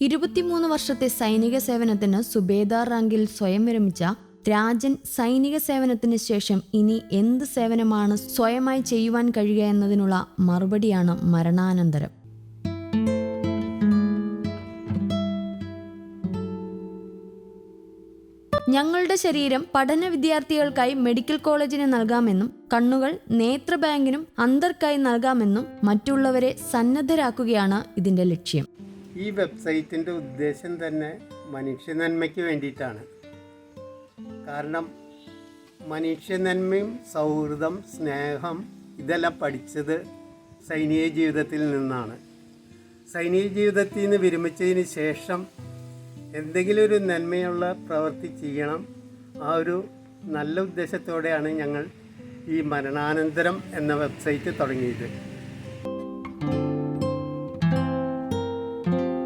ഇരുപത്തിമൂന്ന് വർഷത്തെ സൈനിക സേവനത്തിന് സുബേദാർ റാങ്കിൽ സ്വയം വിരമിച്ച രാജൻ സൈനിക സേവനത്തിന് ശേഷം ഇനി എന്ത് സേവനമാണ് സ്വയമായി ചെയ്യുവാൻ കഴിയുക എന്നതിനുള്ള മറുപടിയാണ് മരണാനന്തരം. ഞങ്ങളുടെ ശരീരം പഠന വിദ്യാർത്ഥികൾക്കായി മെഡിക്കൽ കോളേജിന് നൽകാമെന്നും കണ്ണുകൾ നേത്ര ബാങ്കിനും അന്തർക്കായി നൽകാമെന്നും മറ്റുള്ളവരെ സന്നദ്ധരാക്കുകയാണ് ഇതിന്റെ ലക്ഷ്യം. ഈ വെബ്സൈറ്റിന്റെ ഉദ്ദേശം തന്നെ മനുഷ്യ നന്മയ്ക്ക് വേണ്ടിയിട്ടാണ്. കാരണം മനുഷ്യ നന്മയും സൗഹൃദം സ്നേഹം ഇതെല്ലാം പഠിച്ചത് സൈനിക ജീവിതത്തിൽ നിന്നാണ്. സൈനിക ജീവിതത്തിൽ നിന്ന് വിരമിച്ചതിന് ശേഷം എന്തെങ്കിലും ഒരു നന്മയുള്ള പ്രവൃത്തി ചെയ്യണം. ആ ഒരു നല്ല ഉദ്ദേശത്തോടെയാണ് ഞങ്ങൾ ഈ മരണാനന്തരം എന്ന വെബ്സൈറ്റ് തുടങ്ങിയത്.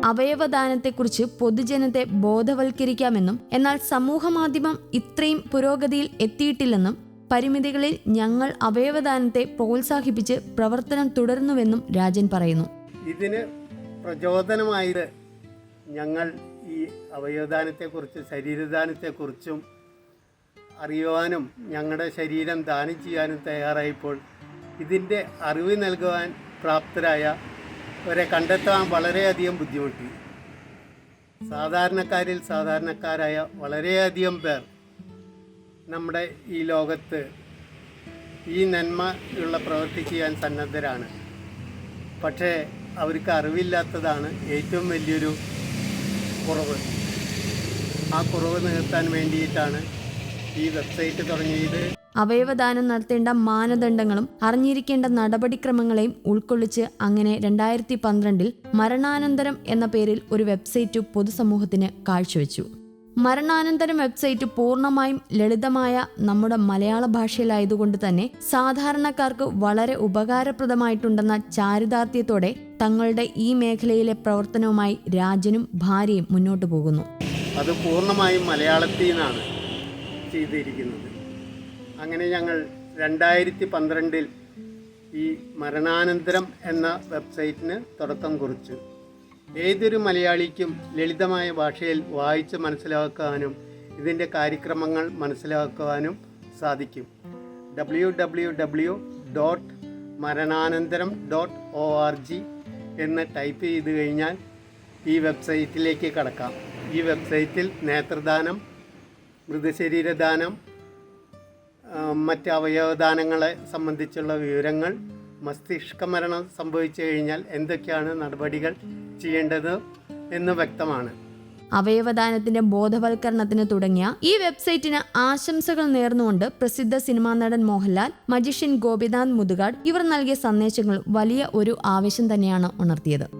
അവയവദാനത്തെക്കുറിച്ച് പൊതുജനത്തെ ബോധവൽക്കരിക്കാമെന്നും എന്നാൽ സമൂഹമാധ്യമം ഇത്രയും പുരോഗതിയിൽ എത്തിയിട്ടില്ലെന്നും പരിമിതികളിൽ ഞങ്ങൾ അവയവദാനത്തെ പ്രോത്സാഹിപ്പിച്ച് പ്രവർത്തനം തുടരുന്നുവെന്നും രാജൻ പറയുന്നു. ഇതിന് പ്രചോദനമായത് ഞങ്ങൾ ഈ അവയവദാനത്തെക്കുറിച്ച് ശരീരദാനത്തെക്കുറിച്ചും അറിയുവാനും ഞങ്ങളുടെ ശരീരം ദാനം ചെയ്യാനും തയ്യാറായപ്പോൾ ഇതിന്റെ അറിവ് നൽകുവാൻ പ്രാപ്തരായ അവരെ കണ്ടെത്താൻ വളരെയധികം ബുദ്ധിമുട്ടി. സാധാരണക്കാരിൽ സാധാരണക്കാരായ വളരെയധികം പേർ നമ്മുടെ ഈ ലോകത്ത് ഈ നന്മയുള്ള പ്രവൃത്തി ചെയ്യാൻ സന്നദ്ധരാണ്. പക്ഷേ അവർക്ക് അറിവില്ലാത്തതാണ് ഏറ്റവും വലിയൊരു കുറവ്. ആ കുറവ് നികത്താൻ വേണ്ടിയിട്ടാണ് ഈ വെബ്സൈറ്റ് തുടങ്ങിയത്. അവയവദാനം നടത്തേണ്ട മാനദണ്ഡങ്ങളും അറിഞ്ഞിരിക്കേണ്ട നടപടിക്രമങ്ങളെയും ഉൾക്കൊള്ളിച്ച് അങ്ങനെ രണ്ടായിരത്തി പന്ത്രണ്ടിൽ മരണാനന്തരം എന്ന പേരിൽ ഒരു വെബ്സൈറ്റ് പൊതുസമൂഹത്തിന് കാഴ്ചവെച്ചു. മരണാനന്തരം വെബ്സൈറ്റ് പൂർണമായും ലളിതമായ നമ്മുടെ മലയാള ഭാഷയിലായതുകൊണ്ട് തന്നെ സാധാരണക്കാർക്ക് വളരെ ഉപകാരപ്രദമായിട്ടുണ്ടെന്ന ചാരിതാർത്ഥ്യത്തോടെ തങ്ങളുടെ ഈ മേഖലയിലെ പ്രവർത്തനവുമായി രാജനും ഭാര്യയും മുന്നോട്ടു പോകുന്നു. അത് പൂർണമായും മലയാളത്തിൽ നിന്നാണ് ചെയ്തിരിക്കുന്നത്. അങ്ങനെ ഞങ്ങൾ രണ്ടായിരത്തി പന്ത്രണ്ടിൽ ഈ മരണാനന്തരം എന്ന വെബ്സൈറ്റിന് തുടക്കം കുറിച്ചു. ഏതൊരു മലയാളിക്കും ലളിതമായ ഭാഷയിൽ വായിച്ച് മനസ്സിലാക്കാനും ഇതിന്റെ കാര്യക്രമങ്ങൾ മനസ്സിലാക്കുവാനും സാധിക്കും. ഡബ്ല്യു ഡബ്ല്യു ഡബ്ല്യു ഡോട്ട് മരണാനന്തരം ഡോട്ട് ഒ ആർ ജി എന്ന് ടൈപ്പ് ചെയ്ത് കഴിഞ്ഞാൽ ഈ വെബ്സൈറ്റിലേക്ക് കടക്കാം. ഈ വെബ്സൈറ്റിൽ നേത്രദാനം മൃതശരീരദാനം മറ്റ് അവയവദാനങ്ങളെ സംബന്ധിച്ചുള്ള വിവരങ്ങൾ മസ്തിഷ്ക മരണം സംഭവിച്ചു കഴിഞ്ഞാൽ എന്തൊക്കെയാണ് നടപടികൾ ചെയ്യേണ്ടത് എന്ന് വ്യക്തമാണ്. അവയവദാനത്തിന്റെ ബോധവൽക്കരണത്തിന് തുടങ്ങിയ ഈ വെബ്സൈറ്റിന് ആശംസകൾ നേർന്നുകൊണ്ട് പ്രസിദ്ധ സിനിമാ നടൻ മോഹൻലാൽ മജിഷ്യൻ ഗോപിനാഥ് മുതുകാട് ഇവർ നൽകിയ സന്ദേശങ്ങൾ വലിയ ഒരു ആവേശം തന്നെയാണ് ഉണർത്തിയത്.